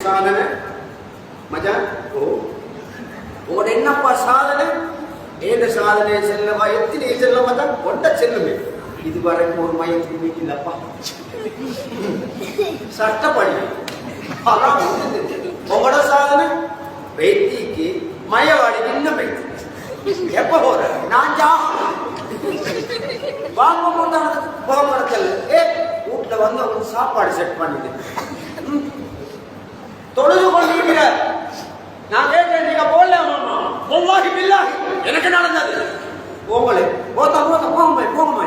சாதனை? மஜான் ஓ. உங்களோட என்னப்பா சாதனை? ஏந்த சாதனை செல்லவா? எத்தனை செல்லவா தான் கொண்ட செல்லுமே. இதுவரைக்கும் ஒரு மையத்துக்கு நீக்கிலப்பா சட்டப்படி. அதான் உங்களோட சாதனை? வைத்திக்கு மயவாடி நின்ன வைத்தி எப்ப போற? நான் ஜா. வாங்க போட்டானதுக்கு மரத்தில் ஏ வீட்டுல வந்து அவனுக்கு சாப்பாடு செட் பண்ணிட்டு தொழுது கொண்டிருக்கிற. நான் கேட்கிறேன் நீங்க போடல மாமா பொல்லாகி எனக்கு நடந்தது? போங்களே போத்த போத்த போங்க போங்க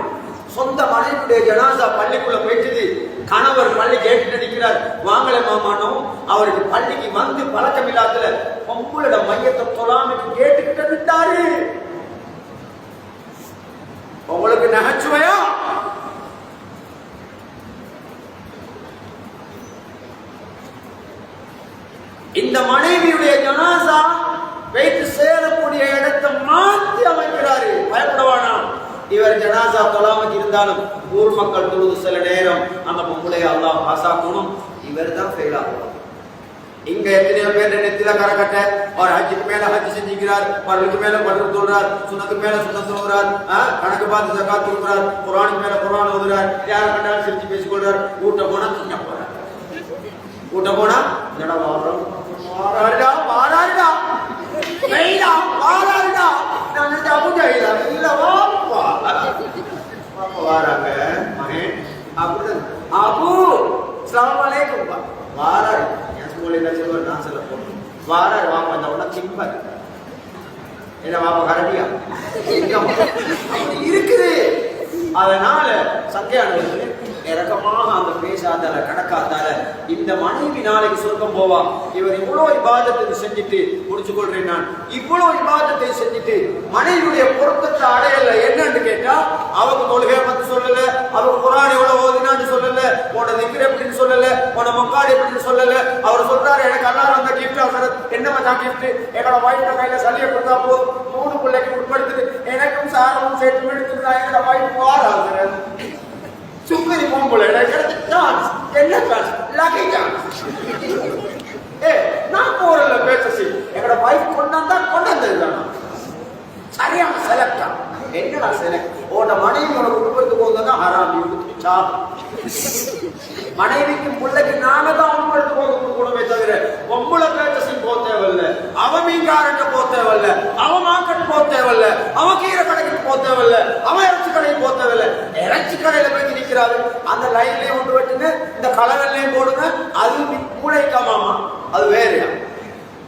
சொந்த மனைவியுடைய ஜனாசா பள்ளிக்குள்ள போயிட்டு கணவர் பள்ளி கேட்டு நிற்கிறார் வாங்கல மாமானோ அவருக்கு பள்ளிக்கு வந்து பழக்கம் இல்லாததுல பொம்பளோட மையத்தை தொழாமைக்கு கேட்டுக்கிட்டு விட்டாரு உங்களுக்கு நகைச்சுவையா இந்த மனைவியுடைய ஜனாசா வைத்து சேரக்கூடிய இடத்தை மாற்றி அமைக்கிறாரு பயப்படவானா இவர் ஜனாசா தொழாமல் இருந்தாலும் ஊர் மக்கள் தொழுது சில நேரம் அந்த பொம்பளையை அல்லாஹ் பாசாக்கணும் இவர் தான் ஃபெயில் ஆகணும் இங்க எத்தனையோ பேர் நெத்தில கரக்கட்ட அவர் ஹஜ்ஜுக்கு மேல ஹஜ் செஞ்சுக்கிறார் பரலுக்கு மேல பரல் சொல்றார் சுனத்துக்கு மேல சுனத் சொல்றார் கணக்கு பார்த்து ஜக்காத் கொடுக்குறார் குரானுக்கு மேல குரான் ஓதுறார் யார கண்டாலும் சிரிச்சு பேசிக்கொள்றார் ஊட்ட போனா தின்ன போறார். ஊட்ட போனா என்னடா வாரம் வாராருடா வாராருடா வெயிலா வாராருடா நான் அபுஜா இல்லவா அதனால சத்தியானது இறக்கமாக அந்த பேசாதால கடக்காதால இந்த மனைவி நாளைக்கு சொர்க்கம் போவா. இவர் இவ்வளவு விவாதத்தை செஞ்சுட்டு முடிச்சு கொள்றேன் நான். இவ்வளவு விவாதத்தை செஞ்சுட்டு மனைவியுடைய பொருத்தத்தை அடையல என்னன்னு கேட்டா அவங்க தொழுகை பத்தி சொல்லல அவங்க குரான் எவ்வளவு ஓதினான்னு சொல்லல உன திக்கிற எப்படின்னு சொல்லல உன மக்காடு எப்படின்னு சொல்லல. அவர் சொல்றாரு எனக்கு எல்லாரும் அந்த கிஃப்ட் அவர் என்னமா தான் கிஃப்ட் என்னோட வாய்ப்பு கையில சளியை கொடுத்தா போதும் மூணு பிள்ளைக்கு உட்படுத்துது. எனக்கும் சாரமும் சேர்த்து எடுத்துட்டு நான் என்னோட ஒய்ஃப் சுக்கரி பொம்பளை எனக்கு சான்ஸ் என்ன சான்ஸ் லக்கி சான்ஸ் ஏ நான் போறல பேசி எங்கட வைஃப் கொண்டாந்தா கொண்டாந்து தானா சரியான செலக்டா என்னடா செலக்ட் உன்னோட மனைவி உனக்கு குடும்பத்துக்கு வந்தா ஹராமி நீ குடிச்சா மனைவிக்கும் பிள்ளைக்கு நாங்க தான் உங்களுக்கு போக கொடுக்கணுமே தவிர பொம்பளை பேச்சசி போக தேவையில்ல அவ மீன்காரன்ட்ட போக தேவையில்ல அவ மார்க்கெட் போக தேவையில்ல அவ கீரை கடைக்கு போக தேவையில்ல அவ இறைச்சி கடைக்கு போக தேவையில்ல இறைச்சி கடையில போய் நிற்கிறாரு. அந்த லைன்லயே ஒன்று வெட்டுங்க. இந்த கலவெல்லையும் போடுங்க. அது மூளைக்காமாமா அது வேறையா?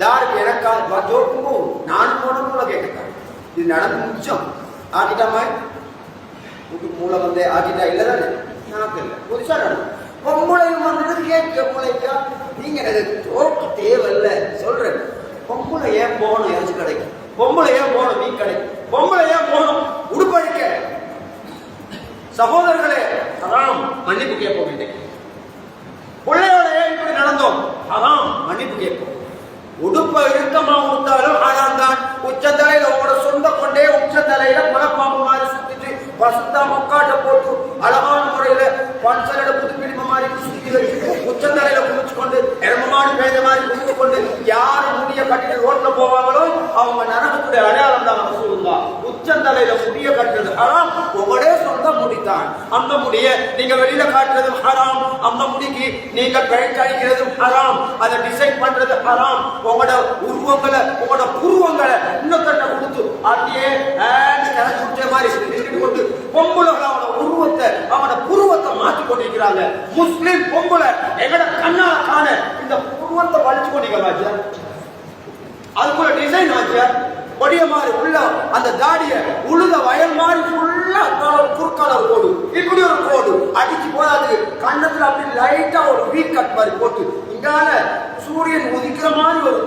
யாருக்கு எனக்கா? ஜோக்குமோ நானும் போன கூட கேட்கிறேன் இது நடந்து முடிச்சோம் ஆக்கிட்டாமா உங்க மூளை வந்து ஆக்கிட்டா இல்லை தானே எனக்கு இல்லை. புதுசாக நடக்கும் பொம்பளையும் வந்தது கேட்க மூளைக்கா? நீங்க எனக்கு தோக்கு தேவையில்லை. சொல்றேன். பொம்பளை ஏன் போகணும் இறைச்சி கடைக்கு? பொம்பளை ஏன் போகணும் மீன் கடைக்கு? பொம்பளையா போகணும். உடுப்பழிக்க சகோதரர்களே அதான் மன்னிப்பு கேட்போம் இன்னைக்கு பிள்ளையோட ஏன் இப்படி நடந்தோம்? அதான் மன்னிப்பு கேட்போம். உடுப்ப இறுக்கமா உடுத்தாலும் ஆனால் தான் உச்சந்தலையில உங்களோட சொந்த கொண்டே உச்சந்தலையில குலப்பாம்பு மாதிரி சுத்திட்டு வசந்தா மொக்காட்ட போட்டு அழகான முறையில பன்சலையில புதுப்பிடிப்பு மாதிரி சுத்தி வச்சுட்டு உச்சந்தலையில குளிச்சு கொண்டு எரும மாடு பேஞ்ச மாதிரி குளிச்சு கொண்டு யாரு முடிய கட்டிட்டு ரோட்ல போவாங்களோ அவங்க நரகத்துடைய அடையாளம் உச்சந்தலையில முடிய கட்டுறது ஹராம். உங்களே சொந்த முடித்தான் அந்த முடிய நீங்க வெளியில காட்டுறதும் ஹராம். அந்த முடிக்கு நீங்க பெயிண்ட் அடிக்கிறதும் ஹராம். அதை டிசைன் பண்றது ஹராம். உங்களோட உருவங்களை உங்களோட புருவங்களை இன்னொருத்தட்ட கொடுத்து அப்படியே கிடைச்சு மாதிரி நின்றுட்டு கொண்டு பொம்பளை அவனோட உருவத்தை அவனோட புருவத்தை மாற்றி கொண்டிருக்கிறாங்க. முஸ்லிம் பொம்பளை எங்கட கண்ணால காண இந்த புருவத்தை வலிச்சு கொண்டிருக்கிறாங்க அதுக்குள்ள டிசைன் ஆச்சு. கொடிய மாதிரி உள்ள அந்த தாடிய உழுத வயல் மாதிரி ஃபுல்லா குறுக்கால கோடு இப்படி ஒரு கோடு அடிச்சு போதாது கண்ணத்துல அப்படி லைட்டா ஒரு வீக் கட் மாதிரி போட்டு இங்கால சூரியன் உதிக்கிற மாதிரி ஒரு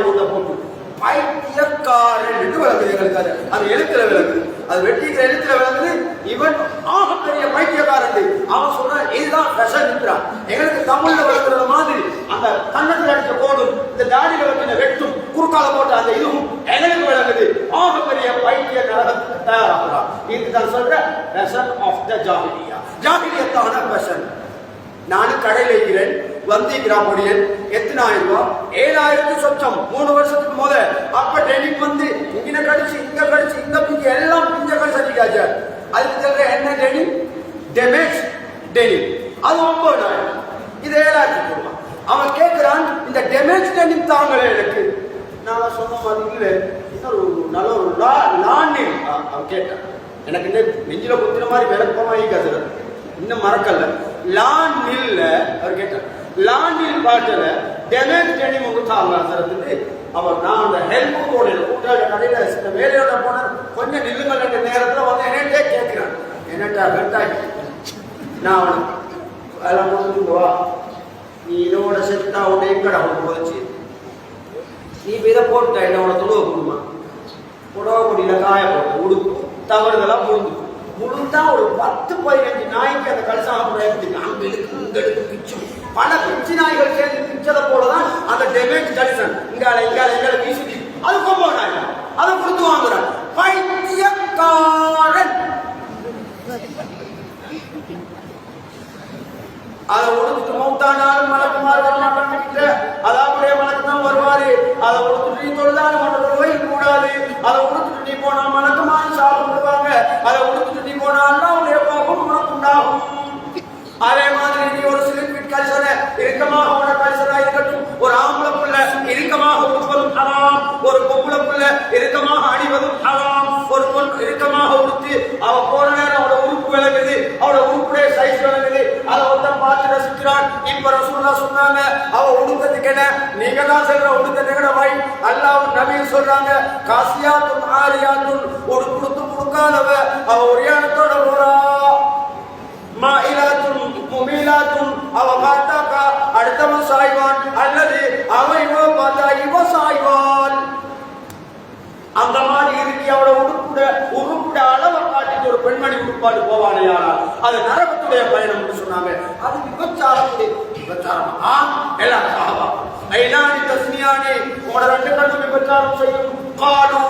தலை மாதிரி போட்டு. பைத்தியக்காரன் என்று விளக்குது எங்களுக்கு அது. அது எழுத்துல விளக்கு அது வெட்டிக்கிற எழுத்துல விளக்குது இவன் ஆகப்பெரிய பெரிய பைத்தியக்காரன் அவன் சொல்றான் இதுதான் ஃபெஷன் இருக்கிறான் எங்களுக்கு தமிழ்ல விளக்குறது மாதிரி அந்த கண்ணத்தில் அடிச்ச கோடும் இந்த தாடியில வைக்கிற வெட்டும் குறுக்கால போட்ட அந்த இதுவும் எங்களுக்கு விளங்குது. ஆகப்பெரிய பெரிய பைத்திய நரகத்துக்கு தயாராகிறான் இதுதான் சொல்ற ஃபெஷன் ஆஃப் த ஜாகிலியா. ஜாகிலியத்தான ஃபெஷன் நானும் கடையில் இருக்கிறேன் வந்தி பொடியன் எத்தனாயிரம் ரூபாய் ஏழாயிரத்து சொச்சம். மூணு வருஷத்துக்கு முத. அப்ப டெனிம் வந்து இங்க கடிச்சு இங்க கடிச்சு இந்த பிஞ்சு எல்லாம் பிஞ்ச கடிச்சு அடிக்காச்சு அதுக்கு சொல்ற என்ன டெலி டெமேஜ் டெலி அது ஒன்பதாயிரம். இது ஏழாயிரத்து ரூபாய் அவன் கேட்கிறான் இந்த டெமேஜ் டெனிம் தாங்களே எனக்கு. நான் சொன்ன மாதிரி இல்லை. இன்னொரு நல்ல ஒரு லா லாண்டில் அவன் கேட்டான். எனக்கு இந்த நெஞ்சில குத்துற மாதிரி விளக்கமாகி கசுறது இன்னும் மறக்கல. இல்லை அவர் கேட்டார். லாண்டில் பாட்டில் டெமேஜ் டெனிம் கொடுத்தாங்க அவர் நான் அந்த ஹெல்ப் போடல கூட்டாளி கடையில் சில வேலையோட போன கொஞ்சம் நில்லுங்கள் என்ற நேரத்தில் வந்து என்னட்டே கேட்கிறான் என்னட்டா கட்டாய் நான் அவனுக்கு அதெல்லாம் கொடுத்துட்டு வா நீ இதோட செத்தா உடைய கடை அவனுக்கு போச்சு நீ இப்போ இதை போட்டுட்ட என்ன உன கொடுமா புடவை கொடியில காய போட்டு உடுப்பு தவறுதெல்லாம் முழுந்து முழுந்தா ஒரு பத்து பதினஞ்சு நாய்க்கு அந்த நம்ம எடுக்கும் இந்த உங்களுக்கு பிச்சு பல பிஞ்சு நாய்கள் சேர்ந்து பிஞ்சதை போலதான் அந்த டெமேஜ் கடிசன் இங்கால இங்கால இங்கால வீசுதி. அது கொம்போ நாய் அதை கொடுத்து வாங்குறான் பைத்தியக்காரன். அதை உடுத்துட்டு மௌத்தானாலும் மலக்குமார் பொம்பளை இறுக்கமாக அணிவதும் ஹராம். ஒரு பொன் இறுக்கமாக உடுத்து அவ போன நேரம் அவட உறுப்பு விளங்குது அவட உறுப்புடைய சைஸ் விளங்குது. அதை ஒருத்தன் பார்த்து ரசிக்கிறான். இப்ப ரசூல்லா சொன்னாங்க அவ உடுத்ததுக்கு என்ன நீங்க தான் சொல்ற உடுத்த நிகழ வாய் அல்லாவும் நபியும் சொல்றாங்க காட்டிட்டு ஒரு போவானையாரா அது நரகத்துடைய பயணம் என்று சொன்னாங்க. அது விபச்சாரத்துடைய விபச்சாரம். சாவா ஐநாடி தஸ்மியானே உங்களோட ரெண்டு கண்ணும் விபச்சாரம் செய்யும். காலு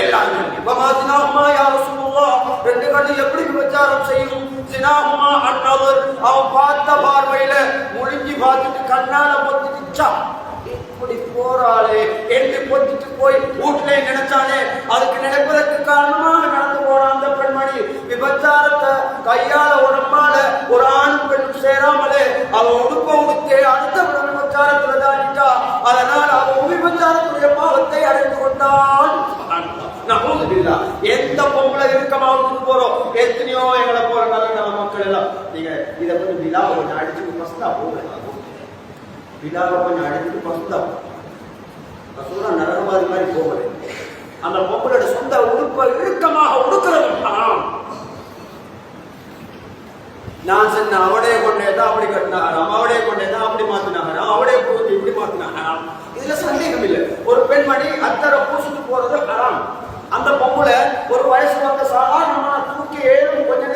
எல்லாம் விபமாதினாகுமா யார் சொல்லுவா ரெண்டு கண்ணு எப்படி விபச்சாரம் செய்யும்? சினாகுமா அண்ணவர் அவன் பார்த்த பார்வையில முழுங்கி பார்த்துட்டு கண்ணால பொத்திச்சா இப்படி போறாளே. என்று பொத்திட்டு போய் வீட்டிலே நினைச்சானே அதுக்கு நபூதுபில்லா எந்த பொம்பளை இறுக்கமா விட்டு போறோம் எத்தனையோ எங்களை போற நல்ல நம்ம மக்கள் எல்லாம். நீங்க இதை வந்து விழாவை கொஞ்சம் அடிச்சு ஃபஸ்ட்டா போங்க. விழாவை கொஞ்சம் அடிச்சுட்டு ஃபஸ்ட்டா ரசூலா நரகவாதி மாதிரி போகல அந்த பொம்பளோட சொந்த உடுப்பை இறுக்கமாக உடுக்கிறவன் நான். சொன்ன அவடைய கொண்டே தான் அப்படி கட்டினாராம் அவடைய கொண்டே தான் அப்படி மாத்தினாராம் அவடைய பூத்து இப்படி மாத்தினாராம் இதுல சந்தேகம் இல்லை ஒரு பெண்மணி அத்தரை பூசிட்டு போறது அந்த பொம்பளை ஒரு வயசு வந்த சாதாரணமான தூக்கி ஏழு கொஞ்சம்